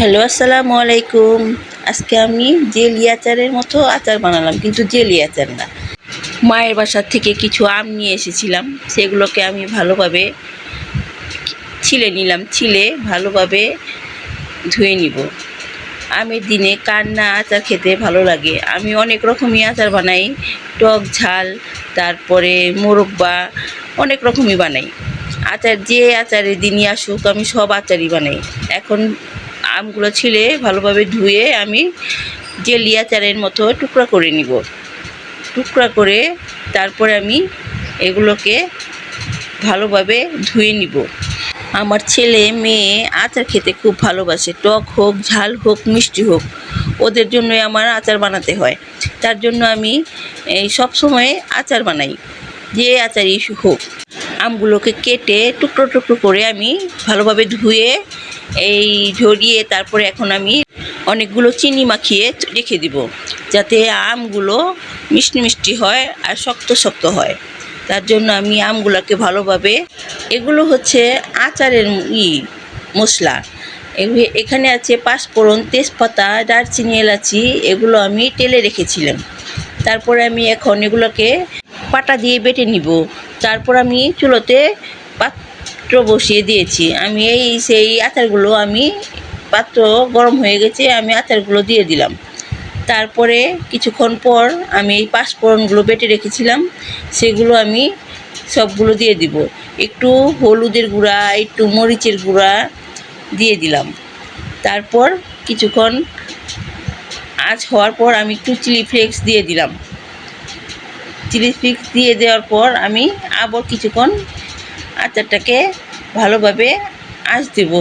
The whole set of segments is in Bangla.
হ্যালো, আসসালামু আলাইকুম। আজকে আমি জেলি আচারের মতো আচার বানালাম, কিন্তু জেলি আচার না। মায়ের বাসার থেকে কিছু আম নিয়ে এসেছিলাম, সেগুলোকে আমি ভালোভাবে ছিলে নিলাম, ছিলে ভালোভাবে ধুয়ে নিব। আমের দিনে কান্না আচার খেতে ভালো লাগে। আমি অনেক রকমই আচার বানাই, টক ঝাল, তারপরে মোরব্বা, অনেক রকমই বানাই। আচার যে আচারের দিনই আসুক, আমি সব আচারই বানাই। এখন আমগুলো ছিলে ভালোভাবে ধুয়ে আমি জেলি আচারের মতো টুকরা করে নিব। টুকরা করে তারপরে আমি এগুলোকে ভালোভাবে ধুয়ে নিব। আমার ছেলে, মেয়ে আচার খেতে খুব ভালোবাসে। টক হোক, ঝাল হোক, মিষ্টি হোক, ওদের জন্যই আমার আচার বানাতে হয়। তার জন্য আমি এই সব সময় আচার বানাই, যে আচারই হোক। আমগুলোকে কেটে টুকরো টুকরো করে আমি ভালোভাবে ধুয়ে এই ঝরিয়ে তারপরে এখন আমি অনেকগুলো চিনি মাখিয়ে রেখে দিব, যাতে আমগুলো মিষ্টি মিষ্টি হয় আর শক্ত শক্ত হয়। তার জন্য আমি আমগুলোকে ভালোভাবে, এগুলো হচ্ছে আচারের ই মশলা। এখানে আছে পাঁচফোড়ন, তেজপাতা, দারচিনি, এলাচি, এগুলো আমি তেলে রেখেছিলাম। তারপরে আমি এখন এগুলোকে পাটা দিয়ে বেটে নিব। তারপর আমি চুলোতে পাত্র বসিয়ে দিয়েছি। আমি এই সেই আচারগুলো আমি পাত্র গরম হয়ে গেছে, আমি আচারগুলো দিয়ে দিলাম। তারপরে কিছুক্ষণ পর আমি এই পাঁচফোড়নগুলো বেটে রেখেছিলাম, সেগুলো আমি সবগুলো দিয়ে দিব। একটু হলুদের গুঁড়া, একটু মরিচের গুঁড়া দিয়ে দিলাম। তারপর কিছুক্ষণ আঁচ হওয়ার পর আমি একটু চিলি ফ্লেক্স দিয়ে দিলাম। চিলি ফ্লেক্স দিয়ে দেওয়ার পর আমি আবার কিছুক্ষণ আচারটাকে ভালোভাবে আঁচ দেব,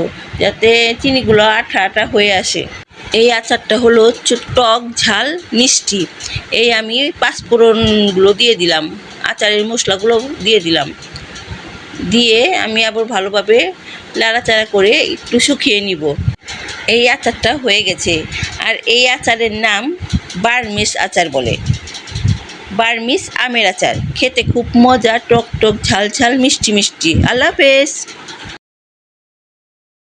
যাতে চিনিগুলো আঠা আঠা হয়ে আসে। এই আচারটা হলো টক ঝাল মিষ্টি। এই আমি পাঁচফোড়নগুলো দিয়ে দিলাম, আচারের মশলাগুলো দিয়ে দিলাম। দিয়ে আমি আবার ভালোভাবে লাড়াচাড়া করে একটু শুকিয়ে নিব। এই আচারটা হয়ে গেছে। আর এই আচারের নাম বার্মিস আচার বলে। বার্মিস আমের আচার। খেতে খুব মজা টক টক ঝাল ঝাল মিষ্টি মিষ্টি। আল্লাহ হাফেজ।